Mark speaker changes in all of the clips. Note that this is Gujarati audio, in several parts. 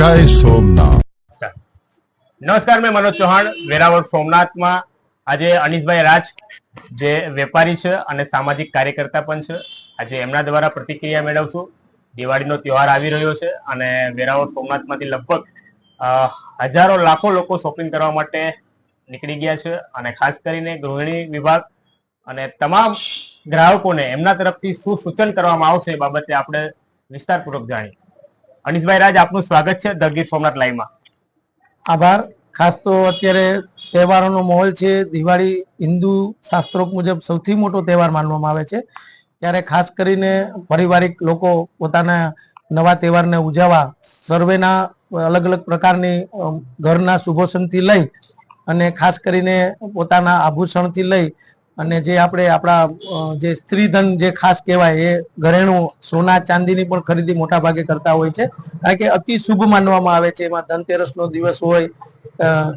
Speaker 1: જય સોમનાથ.
Speaker 2: નમસ્કાર, મેં મનોજ ચૌહાણ, વેરાવળ સોમનાથમાં. આજે અનિશભાઈ રાજ, જે વેપારી છે અને સામાજિક કાર્યકર્તા પણ છે, આજે એમના દ્વારા પ્રતિક્રિયા મેળવશું. દિવાળીનો તહેવાર આવી રહ્યો છે અને વેરાવળ સોમનાથમાંથી લગભગ હજારો લાખો લોકો શોપિંગ કરવા માટે નીકળી ગયા છે અને ખાસ કરીને ગૃહિણી વિભાગ અને તમામ ગ્રાહકોને એમના તરફથી શું સૂચન કરવામાં આવશે એ બાબતે આપણે વિસ્તારપૂર્વક જાણીએ. અનિશભાઈ રાજ, આપનું સ્વાગત છે ધ ગીર સોમનાથ લાઈવમાં.
Speaker 3: આભાર. ખાસ તો અત્યારે તહેવારોનો માહોલ છે. દિવાળી હિન્દુ શાસ્ત્રોક મુજબ સૌથી મોટો તહેવાર માનવામાં આવે છે. ત્યારે ખાસ કરીને પારિવારિક લોકો પોતાના નવા તહેવારને ઉજવવા સર્વેના અલગ અલગ પ્રકારની ઘરના શુભોષણથી લઈ અને ખાસ કરીને પોતાના આભૂષણથી લઈ અને જે આપણે આપણા જે સ્ત્રીધન જે ખાસ કહેવાય એ ઘરેણું સોના ચાંદીની પણ ખરીદી મોટા ભાગે કરતા હોય છે. કારણ કે અતિ શુભ માનવામાં આવે છે. એમાં ધનતેરસનો દિવસ હોય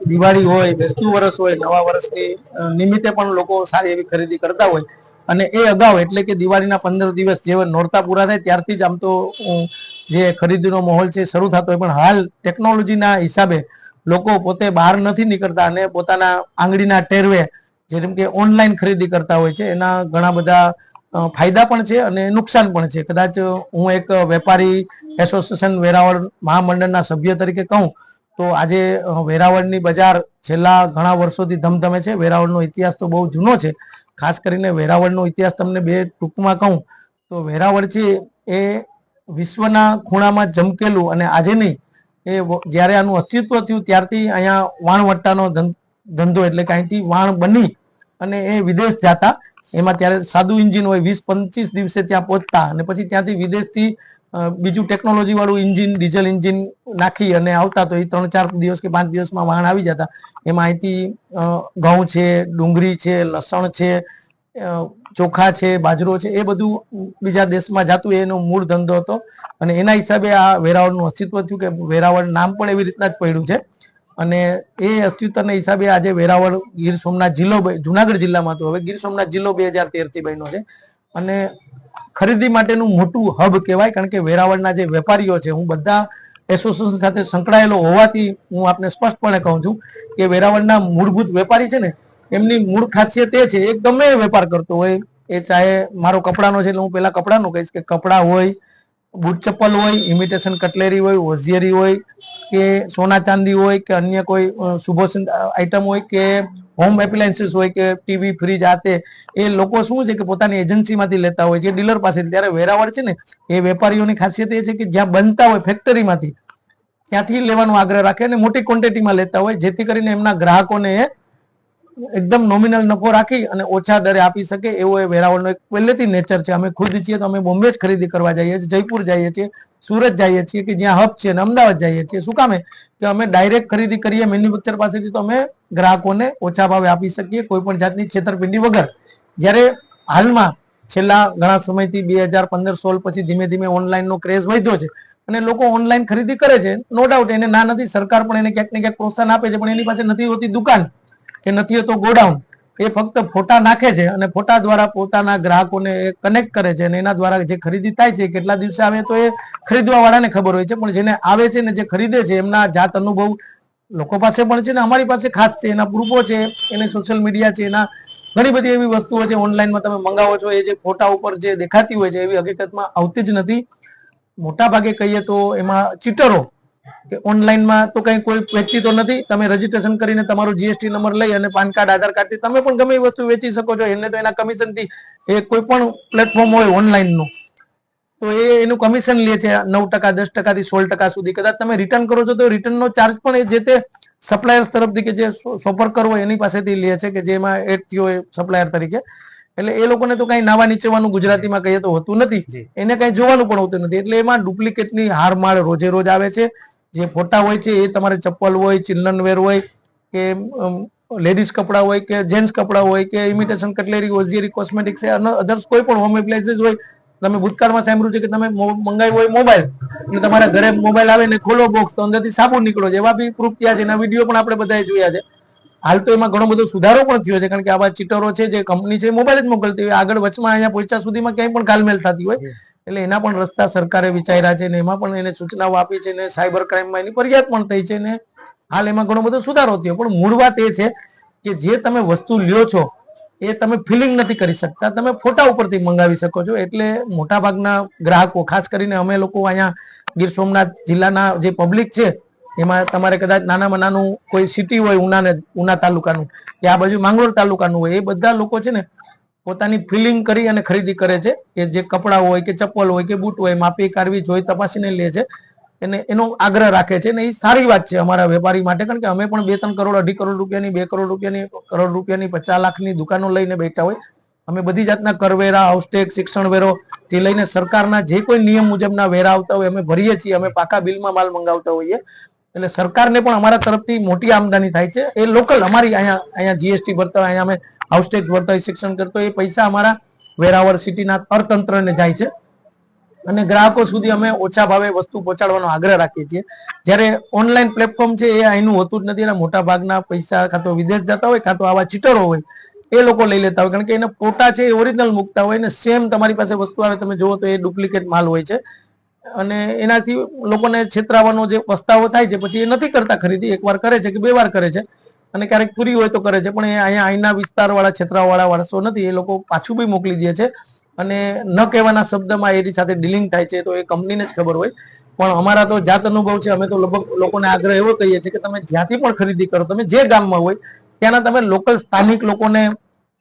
Speaker 3: દિવાળી હોય, બેસતું વરસ હોય, નવા વર્ષની નિમિત્તે પણ લોકો સારી એવી ખરીદી કરતા હોય. અને એ અગાઉ એટલે કે દિવાળીના પંદર દિવસ જેવા નોરતા પૂરા થાય ત્યારથી જ આમ તો જે ખરીદીનો માહોલ છે શરૂ થતો હોય. પણ હાલ ટેકનોલોજીના હિસાબે લોકો પોતે બહાર નથી નીકળતા અને પોતાના આંગળીના ટેરવે જેમ કે ઓનલાઈન ખરીદી કરતા હોય છે, એના ઘણા બધા ફાયદા પણ છે અને નુકસાન પણ છે. કદાચ હું એક વેપારી એસોસિએશન વેરાવળ મહામંડળના સભ્ય તરીકે કહું, તો આજે વેરાવળની બજાર છેલ્લા ઘણા વર્ષોથી ધમધમે છે. વેરાવળનો ઇતિહાસ તો બહુ જૂનો છે. ખાસ કરીને વેરાવળનો ઇતિહાસ તમને બે ટૂંકમાં કહું, તો વેરાવળ છે એ વિશ્વના ખૂણામાં જમકેલું અને આજે નહીં, એ જ્યારે આનું અસ્તિત્વ થયું ત્યારથી અહીંયા વાણવટ્ટાનો ધંધો એટલે કે અહીંથી વાણ બની અને એ વિદેશ જતા, એમાં ત્યારે સાદું ઇન્જિન હોય, વીસ પચીસ દિવસે ત્યાં પહોંચતા અને પછી ત્યાંથી વિદેશથી બીજું ટેકનોલોજી વાળું ઇન્જિન ડીઝલ ઇન્જિન નાખી અને આવતા તો એ ત્રણ ચાર દિવસ કે પાંચ દિવસમાં વાહન આવી જતા. એમાં અહીંથી ઘઉં છે, ડુંગળી છે, લસણ છે ચોખા છે, બાજરો છે, એ બધું બીજા દેશમાં જતું, એનો મૂળ ધંધો હતો. અને એના હિસાબે આ વેરાવળનું અસ્તિત્વ થયું કે વેરાવળ નામ પણ એવી રીતના જ પડ્યું છે. અને એ અસ્તિત્વના હિસાબે આજે વેરાવળ ગીર સોમનાથ જિલ્લો જુનાગઢ જિલ્લામાં તો હવે ગીર સોમનાથ જિલ્લો બે હજાર તેરથી બન્યો છે. અને ખરીદી માટેનું મોટું હબ કહેવાય, કારણ કે વેરાવળના જે વેપારીઓ છે, હું બધા એસોસિએશન સાથે સંકળાયેલો હોવાથી હું આપને સ્પષ્ટપણે કહું છું કે વેરાવળના મૂળભૂત વેપારી છે ને, એમની મૂળ ખાસિયત એ છે, એ ગમે વેપાર કરતો હોય, એ ચાહે મારો કપડાનો છે એટલે હું પેલા કપડાનું કહીશ કે કપડાં હોય બૂટ ચપ્પલ હોય ઇમિટેશન કટલેરી હોય હોઝિયરી હોય કે સોના ચાંદી હોય કે અન્ય કોઈ અ, આઇટમ હોય કે હોમ એપ્લાયન્સીસ હોય કે ટીવી ફ્રીજ આ તે એ લોકો શું છે કે પોતાની એજન્સીમાંથી લેતા હોય છે ડીલર પાસે ત્યારે વેરાવળ છે ને એ વેપારીઓની ખાસિયત એ છે કે જ્યાં બનતા હોય ફેક્ટરીમાંથી ત્યાંથી લેવાનો આગ્રહ રાખે અને મોટી ક્વોન્ટિટીમાં લેતા હોય જેથી કરીને એમના ગ્રાહકોને એ એકદમ નોમિનલ નફો રાખી અને ઓછા દરે આપી શકે એવો એ વેરાવળનો એક પહેલેથી નેચર છે. અમે ખુદ છીએ તો અમે બોમ્બે જ ખરીદી કરવા જઈએ છીએ, જયપુર જઈએ છીએ, સુરત જઈએ છીએ કે જ્યાં હબ છે અને અમદાવાદ જઈએ છીએ. શું કામે કે અમે ડાયરેક્ટ ખરીદી કરીએ મેન્યુફેક્ચર પાસેથી તો અમે ગ્રાહકોને ઓછા ભાવે આપી શકીએ કોઈ પણ જાતની છેતરપિંડી વગર. જ્યારે હાલમાં છેલ્લા ઘણા સમયથી બે હજાર પંદર સોળ પછી ધીમે ધીમે ઓનલાઈનનો ક્રેઝ વધ્યો છે અને લોકો ઓનલાઈન ખરીદી કરે છે. નો ડાઉટ એને ના નથી, સરકાર પણ એને ક્યાંક ને ક્યાંક પ્રોત્સાહન આપે છે, પણ એની પાસે નથી હોતી દુકાન. કે નથી હોતો ગોડાઉન. એ ફક્ત ફોટા નાખે છે અને ફોટા દ્વારા પોતાના ગ્રાહકોને કનેક્ટ કરે છે અને એના દ્વારા જે ખરીદી થાય છે કેટલા દિવસે આવે તો એ ખરીદવા વાળાને ખબર હોય છે. પણ જેને આવે છે ને જે ખરીદે છે એમના જાત અનુભવ લોકો પાસે પણ છે ને અમારી પાસે ખાસ છે. એના પ્રૂફો છે, એને સોશિયલ મીડિયા છે, એના ઘણી બધી એવી વસ્તુઓ છે. ઓનલાઈનમાં તમે મંગાવો છો, એ જે ફોટા ઉપર જે દેખાતી હોય છે એવી હકીકતમાં આવતી જ નથી. મોટા ભાગે કહીએ તો એમાં ચીટરો કે ઓનલાઈનમાં તો કઈ કોઈ વેચતી તો નથી. તમે રજીસ્ટ્રેશન કરીને તમારો જીએસટી નંબર લઈ અને પાન કાર્ડ આધાર કાર્ડથી તમે પણ ગમે એ વસ્તુ વેચી શકો છો. એને તો એના કમિશનથી એ કોઈ પણ પ્લેટફોર્મ હોય ઓનલાઈનનું તો એ એનું કમિશન લે છે નવ ટકા દસ ટકાથી સોળ ટકા સુધી. કદાચ તમે રિટર્ન કરો છો તો રિટર્નનો ચાર્જ પણ એ જે તે સપ્લાયર્સ તરફથી કે જે સોપર કરવો એની પાસેથી લે છે કે જેમાં એડ થયો હોય સપ્લાયર તરીકે. એટલે એ લોકોને તો કઈ નાવા નીચેવાનું ગુજરાતીમાં કહીએ તો હોતું નથી. એને કઈ જોવાનું પણ હોતું નથી. એટલે એમાં ડુપ્લિકેટની હારમાળ રોજે રોજ આવે છે. જે ફોટા હોય છે, એ તમારે ચપ્પલ હોય ચિલ્ડ્રન વેર હોય કે લેડીઝ કપડાં હોય કે જેન્ટ્સ કપડાં હોય કે imitation cutlery hosiery cosmetics others કોઈ પણ હોમ એપ્લાયન્સીસ હોય, તમે ભૂતકાળમાં સાંભળ્યું છે કે તમે મંગાવ્યું હોય મોબાઈલ અને તમારા ઘરે મોબાઈલ આવે ને ખોલો બોક્સ તો અંદરથી સાબુ નીકળો છે. એવા બી પ્રૂફ થયા છે એના વીડિયો પણ આપણે બધાએ જોયા છે. હાલ તો એમાં ઘણો બધો સુધારો પણ થયો છે, કારણ કે આવા ચીટરો છે, જે કંપની છે મોબાઈલ જ મોકલતી હોય. આગળ વચમાં અહીંયા પહોંચ્યા સુધીમાં ક્યાંય પણ ગાલમેલ થતી હોય. એટલે એના પણ રસ્તા સરકારે વિચાર્યા છે ને એમાં પણ એને સૂચનાઓ આપી છે ને સાયબર ક્રાઇમમાં એની ફરિયાદ પણ થઈ છે ને હાલ એમાં ઘણો બધો સુધારો થયો. પણ મૂળ વાત એ છે કે જે તમે વસ્તુ લ્યો છો, એ તમે ફિલિંગ નથી કરી શકતા. તમે ફોટા ઉપરથી મંગાવી શકો છો. એટલે મોટાભાગના ગ્રાહકો, ખાસ કરીને અમે લોકો અહીંયા ગીર સોમનાથ જિલ્લાના જે પબ્લિક છે, એમાં તમારે કદાચ નાનામાં નાનું કોઈ સિટી હોય, ઉનાને, ઉના તાલુકાનું, કે આ બાજુ માંગરોળ તાલુકાનું હોય, એ બધા લોકો છે ને પોતાની ફિલિંગ કરી અને ખરીદી કરે છે. કે જે કપડાં હોય, કે ચપ્પલ હોય, કે બૂટ હોય, માપી, કાઢવી, જોઈ, તપાસીને લે છે. એને, એનો આગ્રહ રાખે છે ને એ સારી વાત છે અમારા વેપારી માટે. કારણ કે અમે પણ બે ત્રણ કરોડ, અઢી કરોડ રૂપિયાની, બે કરોડ રૂપિયાની કરોડ રૂપિયાની પચાસ લાખની દુકાનો લઈને બેઠા હોય. અમે બધી જાતના કરવેરા, હાઉસટેક, શિક્ષણ વેરો થી લઈને સરકારના જે કોઈ નિયમ મુજબના વેરા આવતા હોય, અમે ભરીએ છીએ, અમે પાકા બિલમાં માલ મંગાવતા હોઈએ. એટલે સરકારને પણ અમારા તરફથી મોટી આમદાની થાય છે. એ લોકલ અમારી અહીંયા અહીંયા જીએસટી ભરતા હોય, અહીંયા અમે હાઉસટેક્સ ભરતા હોય શિક્ષણ કરતો એ પૈસા અમારા વેરાવળ સિટીના અર્થતંત્રને જાય છે. અને ગ્રાહકો સુધી અમે ઓછા ભાવે વસ્તુ પહોંચાડવાનો આગ્રહ રાખીએ છીએ. જ્યારે ઓનલાઈન પ્લેટફોર્મ છે, એ અહીંનું હોતું જ નથી. એના મોટા ભાગના પૈસા કાં તો વિદેશ જતા હોય, કાં તો આવા ચીટરો હોય, એ લોકો લઈ લેતા હોય. કારણ કે એના ફોટા છે, એ ઓરિજિનલ મૂકતા હોય ને સેમ તમારી પાસે વસ્તુ આવે, તમે જુઓ તો એ ડુપ્લિકેટ માલ હોય છે. અને એનાથી લોકોને છેતરાવાનો જે પસ્તાવો થાય છે, પછી એ નથી કરતા ખરીદી, એકવાર કરે છે કે બે વાર કરે છે. અને ક્યારેક પૂરી હોય તો કરે છે, પણ એ અહીંયા અહીંના વિસ્તારવાળા, છેતરાવાળા માણસો નથી, એ લોકો પાછું બી મોકલી દે છે. અને ન કહેવાના શબ્દમાં એની સાથે ડીલિંગ થાય છે, તો એ કંપનીને જ ખબર હોય. પણ અમારા તો જાત અનુભવ છે, અમે તો લગભગ લોકોને આગ્રહ એવો કહીએ છીએ કે તમે જ્યાંથી પણ ખરીદી કરો, તમે જે ગામમાં હોય, ત્યાંના તમે લોકલ સ્થાનિક લોકોને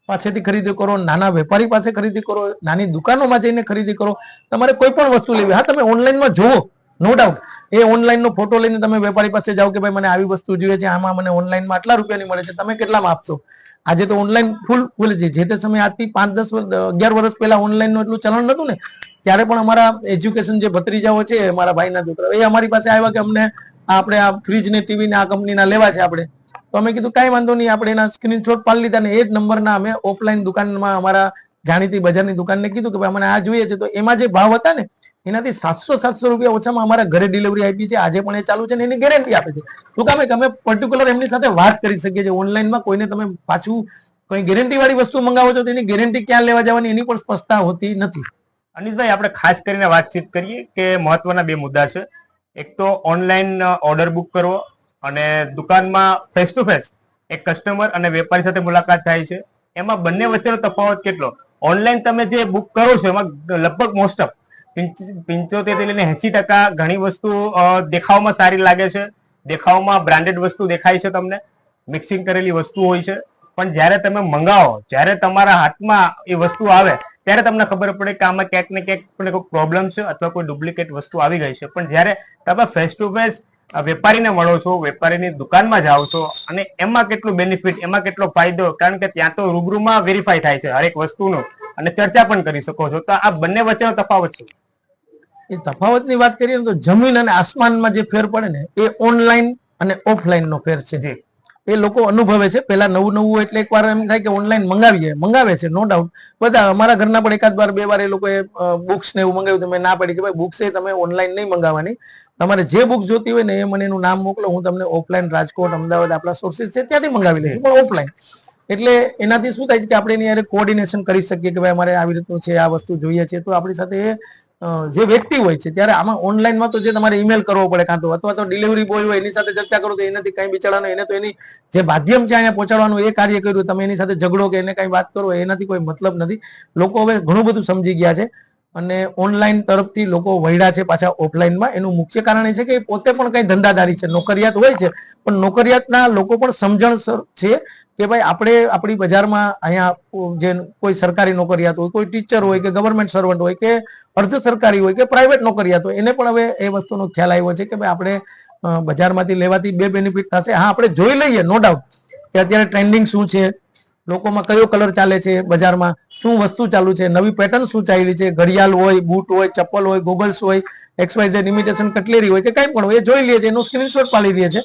Speaker 3: પાસેથી ખરીદી કરો, નાના વેપારી પાસે ખરીદી કરો, નાની દુકાનોમાં જઈને ખરીદી કરો, તમારે કોઈ પણ વસ્તુ લેવી હા, તમે ઓનલાઈનમાં જુઓ, નો ડાઉટ એ ઓનલાઈનનો ફોટો લઈને તમે વેપારી પાસે જાઓ કે ભાઈ, મને આવી વસ્તુ જોઈએ છે, આમાં મને ઓનલાઈનમાં આટલા રૂપિયાની મળે છે, તમે કેટલામાં આપશો? આજે તો ઓનલાઈન ફૂલ ફૂલ છે. જે તે સમયે આજથી પાંચ, દસ અગિયાર વર્ષ પહેલા ઓનલાઈનનું એટલું ચલણ નતું ને, ત્યારે પણ અમારા એજ્યુકેશન જે ભત્રીજાઓ છે અમારા ભાઈના દીકરા એ અમારી પાસે આવ્યા કે અમને આપણે આ ફ્રીજ ને ટીવી ને આ કંપનીના લેવા છે આપણે. તો અમે કીધું, કાંઈ વાંધો નહીં, આપણે એના સ્ક્રીનશોટ પાડી લીધા ને એ જ નંબરના અમે ઓફલાઈન દુકાનમાં અમારા જાણીતી બજારની દુકાનને કીધું કે ભાઈ, અમને આ જોઈએ છે. તો એમાં જે ભાવ હતા ને, એનાથી સાતસો સાતસો રૂપિયા ઓછામાં અમારા ઘરે ડિલિવરી આપી છે. આજે પણ એ ચાલુ છે ને એની ગેરંટી આપે છે. તો કામે અમે પર્ટિક્યુલર એમની સાથે વાત કરી શકીએ છીએ. ઓનલાઈનમાં કોઈને તમે પાછું કોઈ ગેરંટી વાળી વસ્તુ મંગાવો છો તો એની ગેરંટી ક્યાં લેવા જવાની એની પણ સ્પષ્ટતા હોતી નથી.
Speaker 2: અનિશભાઈ, આપણે ખાસ કરીને વાતચીત કરીએ કે મહત્વના બે મુદ્દા છે. એક તો ઓનલાઈન ઓર્ડર બુક કરવો અને દુકાનમાં ફેસ ટુ ફેસ એક કસ્ટમર અને વેપારી સાથે મુલાકાત થાય છે. એમાં બંને વચ્ચેનો તફાવત કેટલો? ઓનલાઈન તમે જે બુક કરો છો, એમાં લગભગ મોસ્ટ ઓફ પંચોતેરથી લઈને એસી ટકા ઘણી વસ્તુ દેખાવમાં સારી લાગે છે. દેખાવમાં બ્રાન્ડેડ વસ્તુ દેખાય છે તમને. મિક્સિંગ કરેલી વસ્તુ હોય છે. પણ જ્યારે તમે મંગાવો, જ્યારે તમારા હાથમાં એ વસ્તુ આવે, ત્યારે તમને ખબર પડે કે આમાં ક્યાંક ને ક્યાંક કોઈ પ્રોબ્લેમ છે અથવા કોઈ ડુપ્લિકેટ વસ્તુ આવી ગઈ છે. પણ જ્યારે તમે ફેસ ટુ ફેસ વેપારીને મળો છો વેપારીની દુકાનમાં જાઓ છો અને એમાં કેટલું બેનિફિટ એમાં કેટલો ફાયદો? કારણ કે ત્યાં તો રૂબરૂમાં વેરીફાઈ થાય છે હરેક વસ્તુનો અને ચર્ચા પણ કરી શકો છો. તો આ બંને વચ્ચેનો તફાવત છે
Speaker 3: એ તફાવતની વાત કરીએ તો જમીન અને આસમાનમાં જે ફેર પડે ને એ ઓનલાઈન અને ઓફલાઈન નો ફેર છે.
Speaker 2: જી.
Speaker 3: એ લોકો અનુભવે છે. પેલા નવું નવું એટલે એટલે એકવાર એમ થાય કે ઓનલાઈન મંગાવીએ. મંગાવે છે નો ડાઉટ બધા અમારા ઘરના પણ એકાદ વાર, બે વાર એ લોકોએ બુક્સ ને એવું મંગાવ્યું તમે ના પડી કે ભાઈ બુક્સ એ તમે ઓનલાઈન નહીં મંગાવવાની. તમારે જે બુક જોતી હોય ને એ મને એનું નામ મોકલો. હું તમને ઓફલાઈન રાજકોટ, અમદાવાદ આપણા સોર્સિસ છે ત્યાંથી મંગાવી લઈશું. પણ ઓફલાઈન એટલે એનાથી શું થાય છે કે આપણે એની કોર્ડિનેશન કરી શકીએ કે ભાઈ અમારે આવી રીતનું છે, આ વસ્તુ જોઈએ છે. તો આપણી સાથે એ જે વ્યક્તિ હોય છે, ત્યારે આમાં ઓનલાઈનમાં તો જે તમારે ઈમેલ કરવો પડે કાં તો, અથવા તો ડિલિવરી બોય હોય, એની સાથે ચર્ચા કરો તો એનાથી કઈ બિચારાનો, એને તો એની જે માધ્યમ છે અહીંયા પહોંચાડવાનું, એ કાર્ય કર્યું, તમે એની સાથે ઝઘડો કે એને કઈ વાત કરો, એનાથી કોઈ મતલબ નથી. લોકો હવે ઘણું બધું સમજી ગયા છે. અને ઓનલાઈન તરફથી લોકો વળ્યા છે પાછા ઓફલાઈનમાં એનું મુખ્ય કારણ એ છે કે પોતે પણ કઈ ધંધાદારી છે, નોકરિયાત હોય છે, પણ નોકરિયાતના લોકો પણ સમજણ છે કે ભાઈ આપણે આપણી બજારમાં અહીંયા જે કોઈ સરકારી નોકરિયાત હોય, કોઈ ટીચર હોય કે ગવર્મેન્ટ સર્વન્ટ હોય કે અર્ધ સરકારી હોય કે પ્રાઇવેટ નોકરિયાત હોય, એને પણ હવે એ વસ્તુનો ખ્યાલ આવ્યો છે કે ભાઈ આપણે બજારમાંથી લેવાથી બે બેનિફિટ થશે. હા, આપણે જોઈ લઈએ નો ડાઉટ કે અત્યારે ટ્રેન્ડિંગ શું છે લોકોમાં કયો કલર ચાલે છે બજારમાં? શું વસ્તુ ચાલુ છે? નવી પેટર્ન શું ચાલી છે? ઘડિયાળ હોય, બૂટ હોય, ચપ્પલ હોય ગોગલ્સ હોય એક્સવાઇઝેડ ઇમિટેશન કટલેરી હોય કે કંઈ પણ હોય, એ જોઈ લે છે, એનું સ્ક્રીનશોટ પાડી દે છે.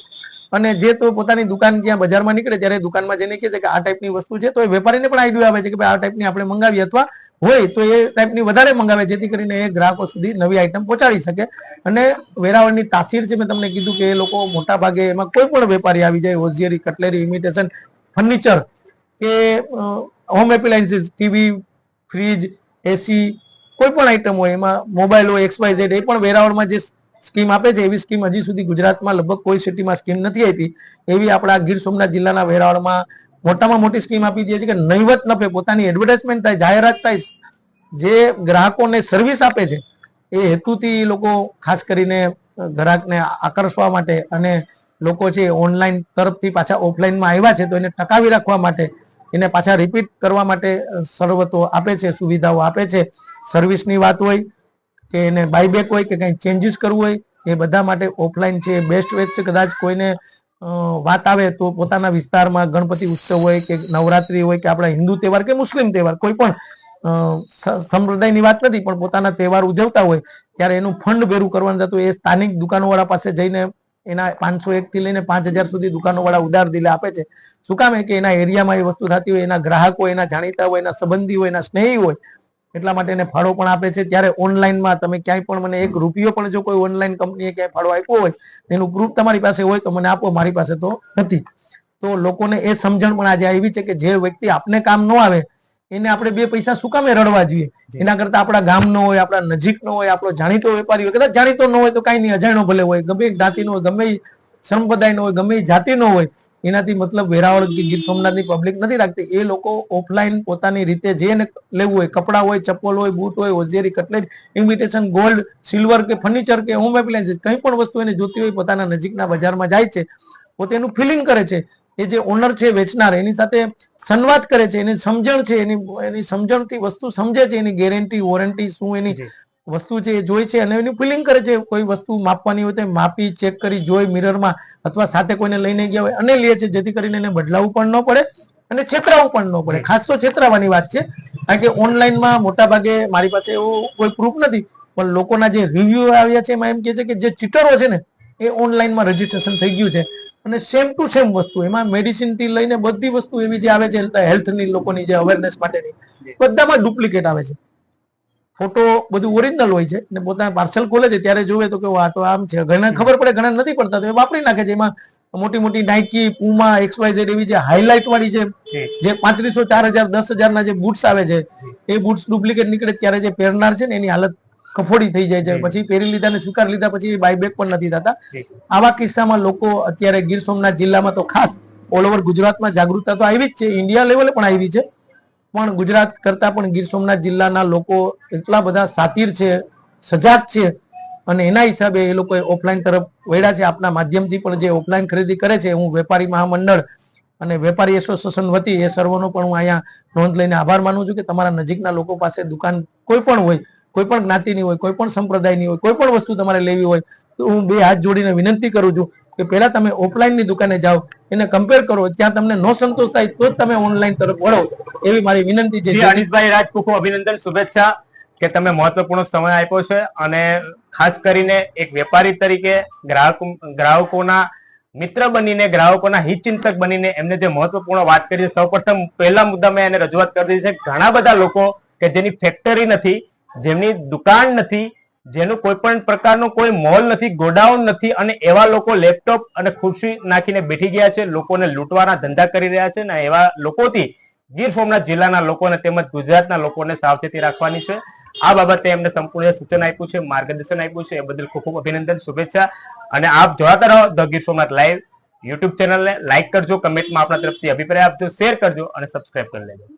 Speaker 3: અને જે તો પોતાની દુકાન જ્યાં બજારમાં નીકળે ત્યારે દુકાનમાં જઈને કહે છે કે આ ટાઈપની વસ્તુ છે, તો એ વેપારીને પણ આઈડિયા આવે છે કે ભાઈ આ ટાઈપની આપણે મંગાવીએ અથવા હોય, તો એ ટાઈપની વધારે મંગાવે, જેથી કરીને એ ગ્રાહકો સુધી નવી આઈટમ પહોંચાડી શકે. અને વેરાવળની તાસીર છે મેં તમને કીધું કે એ લોકો મોટા ભાગે એમાં કોઈ પણ વેપારી આવી જાય હોઝિયરી કટલેરી ઇમિટેશન ફર્નિચર કે home appliances TV fridge AC કોઈ પણ આઈટમ હોય, એમાં મોબાઈલ હોય એક્સ વાય ઝેડ એ પણ વેરાવળમાં જે સ્કીમ આપે છે, એવી સ્કીમ હજી સુધી ગુજરાતમાં લગભગ કોઈ સિટીમાં સ્કીમ નથી આપી. એવી આપણા ગીર સોમનાથ જિલ્લાના વેરાવળમાં મોટામાં મોટી સ્કીમ આપી દે છે કે નહીવત નફે પોતાની એડવર્ટાઇઝમેન્ટ થાય, જાહેરાત થાય, જે ગ્રાહકોને સર્વિસ આપે છે, એ હેતુથી લોકો ખાસ કરીને ગ્રાહકને આકર્ષવા માટે અને લોકો છે ઓનલાઈન તરફથી પાછા ઓફલાઈનમાં આવ્યા છે, તો એને ટકાવી રાખવા માટે, એને પાછા રિપીટ કરવા માટે સર્વતો આપે છે, સુવિધાઓ આપે છે. સર્વિસની વાત હોય કે એને બાયબેક હોય કે કંઈ ચેન્જીસ કરવું હોય, એ બધા માટે ઓફલાઈન છે બેસ્ટ વે છે. કદાચ કોઈને વાત આવે તો પોતાના વિસ્તારમાં ગણપતિ ઉત્સવ હોય કે નવરાત્રી હોય કે આપણા હિન્દુ તહેવાર કે મુસ્લિમ તહેવાર, કોઈ પણ સંપ્રદાયની વાત નથી, પણ પોતાના તહેવાર ઉજવતા હોય, ત્યારે એનું ફંડ ભેરું કરવાનું થતું એ સ્થાનિક દુકાનોવાળા પાસે જઈને એના પાંચસો એક થી લઈને પાંચ હજાર સુધી દુકાનોવાળા ઉધાર દિલે આપે છે. શું કામ કે એના એરિયામાં એ વસ્તુ થતી હોય, એના ગ્રાહકો, એના જાણીતા હોય, એના સંબંધી હોય, એના સ્નેહી હોય, એટલા માટે એને ફાળો પણ આપે છે. ત્યારે ઓનલાઈનમાં તમે ક્યાંય પણ મને એક રૂપિયો પણ જો કોઈ ઓનલાઈન કંપનીએ ક્યાંય ફાળો આપ્યો હોય એનું પ્રૂફ તમારી પાસે હોય તો મને આપો, મારી પાસે તો નથી. તો લોકોને એ સમજણ પણ આજે આવી છે કે જે વ્યક્તિ આપને કામ ન આવે એને આપણે બે પૈસા શું કામે રડવા જોઈએ. એના કરતા આપણા ગામનો હોય આપણા નજીકનો હોય આપણો જાણીતો વેપારી હોય કદાચ જાણીતો ન હોય તો કાંઈ નહીં અજાણ્યો ભલે હોય ગમે જ્ઞાતિનો હોય ગમે સંપ્રદાયનો હોય ગમે જાતિ જાતિનો હોય એનાથી મતલબ વેરાવળ કે ગીર સોમનાથની પબ્લિક નથી રાખતી. એ લોકો ઓફલાઈન પોતાની રીતે જે એને લેવું હોય કપડાં હોય ચપ્પલ હોય બૂટ હોય ઓઝેરી કટલેટ ઇન્વિટેશન ગોલ્ડ સિલ્વર કે ફર્નિચર કે હોમ એપ્લાયન્સીસ કંઈ પણ વસ્તુ એને જોતી હોય પોતાના નજીકના બજારમાં જાય છે પોતે એનું ફિલિંગ કરે છે. એ જે ઓનર છે વેચનાર એની સાથે સંવાદ કરે છે એની સમજણ છે એની એની સમજણથી વસ્તુ સમજે છે એની ગેરંટી વોરંટી શું એની વસ્તુ છે એ જોઈ છે અને એની ફિલિંગ કરે છે કોઈ વસ્તુ માપવાની હોય તો માપી ચેક કરી જોઈ મિરરમાં અથવા સાથે કોઈને લઈને ગયા હોય અને લે છે જેથી કરીને એને બદલાવવું પણ ન પડે અને છેતરાવું પણ ન પડે. ખાસ તો છેતરાવાની વાત છે કારણ કે ઓનલાઈનમાં મોટા ભાગે મારી પાસે એવું કોઈ પ્રૂફ નથી પણ લોકોના જે રિવ્યુ આવ્યા છે એમાં એમ કે છે કે જે ચીટરો છે ને એ ઓનલાઈનમાં રજીસ્ટ્રેશન થઈ ગયું છે. અને સેમ ટુ સેમ વસ્તુ. એમાં મેડિસિનથી લઈને બધી વસ્તુ એવી જે આવે છે હેલ્થની લોકોની જે અવેરનેસ માટેની બધામાં ડુપ્લિકેટ આવે છે. ફોટો બધું ઓરિજિનલ હોય છે ને પોતાના પાર્સલ ખોલે છે ત્યારે જોવે તો કે આ તો આમ છે. ઘણા ખબર પડે ઘણા નથી પડતા તો એ વાપરી નાખે છે. એમાં મોટી મોટી Nike Puma X Y Z એવી જે હાઇલાઇટ વાળી છે
Speaker 2: જે.
Speaker 3: પાંત્રીસો ચાર હજાર દસ હજારના જે બુટ્સ આવે છે એ બુટ્સ ડુપ્લિકેટ નીકળે ત્યારે જે પહેરનાર છે ને એની હાલત કફોડી થઈ જાય છે. પછી પહેરી લીધા ને સ્વીકાર લીધા પછી બાયબેક પણ નથી થતા. આવા કિસ્સામાં લોકો અત્યારે ગીર સોમનાથ જિલ્લામાં તો ખાસ ઓલ ઓવર ગુજરાતમાં જાગૃતતા તો આવી જ છે. ઇન્ડિયા લેવલે પણ આવી છે. પણ ગુજરાત કરતા પણ ગીર સોમનાથ જિલ્લાના લોકો એટલા બધા સાતીર છે સજાગ છે અને એના હિસાબે એ લોકો ઓફલાઈન તરફ વળ્યા છે. આપના માધ્યમથી પણ જે ઓફલાઈન ખરીદી કરે છે હું વેપારી મહામંડળ અને વેપારી એસોસિએશન વતી એ સર્વનો પણ હું અહીંયા નોંધ લઈને આભાર માનું છું કે તમારા નજીકના લોકો પાસે દુકાન કોઈ પણ હોય કોઈ પણ જ્ઞાતિની હોય કોઈ પણ સંપ્રદાયની હોય કોઈ પણ વસ્તુ તમારે લેવી હોય, તો હું બે હાથ જોડીને વિનંતી કરું છું કે પહેલા તમે ઓફલાઈનની દુકાને જાઓ, એને કમ્પેર કરો ત્યાં તમને નો સંતોષ થાય, તો જ તમે ઓનલાઈન તરફ વળો. એવી મારી વિનંતી છે.
Speaker 2: અનિશભાઈ રાજ ખૂબ ખૂબ અભિનંદન, શુભેચ્છા કે તમે મહત્વપૂર્ણ સમય આપ્યો છે અને ખાસ કરીને એક વેપારી તરીકે ગ્રાહક, ગ્રાહકોના મિત્ર બનીને, ગ્રાહકોના હિતચિંતક બનીને એમને જે મહત્વપૂર્ણ વાત કરી છે, સૌપ્રથમ પહેલા મુદ્દા મેં એને રજૂઆત કરી છે. ઘણા બધા લોકો કે જેની ફેક્ટરી નથી જેમની દુકાન નથી, જેનું કોઈ પણ પ્રકારનો કોઈ મોલ નથી, ગોડાઉન નથી અને એવા લોકો લેપટોપ અને ખુરશી નાખીને બેઠી ગયા છે, લોકોને લૂંટવાના ધંધા કરી રહ્યા છે અને એવા લોકોથી ગીર સોમનાથ જિલ્લાના લોકોને તેમજ ગુજરાતના લોકોને સાવચેતી રાખવાની છે. આ બાબતે એમને સંપૂર્ણ સૂચન આપ્યું છે, માર્ગદર્શન આપ્યું છે. એ બદલ ખૂબ ખૂબ અભિનંદન, શુભેચ્છા અને આપ જોડાતા રહો the Gir Somnath live YouTube ચેનલને. લાઈક કરજો, કમેન્ટમાં આપણા તરફથી અભિપ્રાય આપજો, શેર કરજો અને સબસ્ક્રાઈબ કરી લેજો.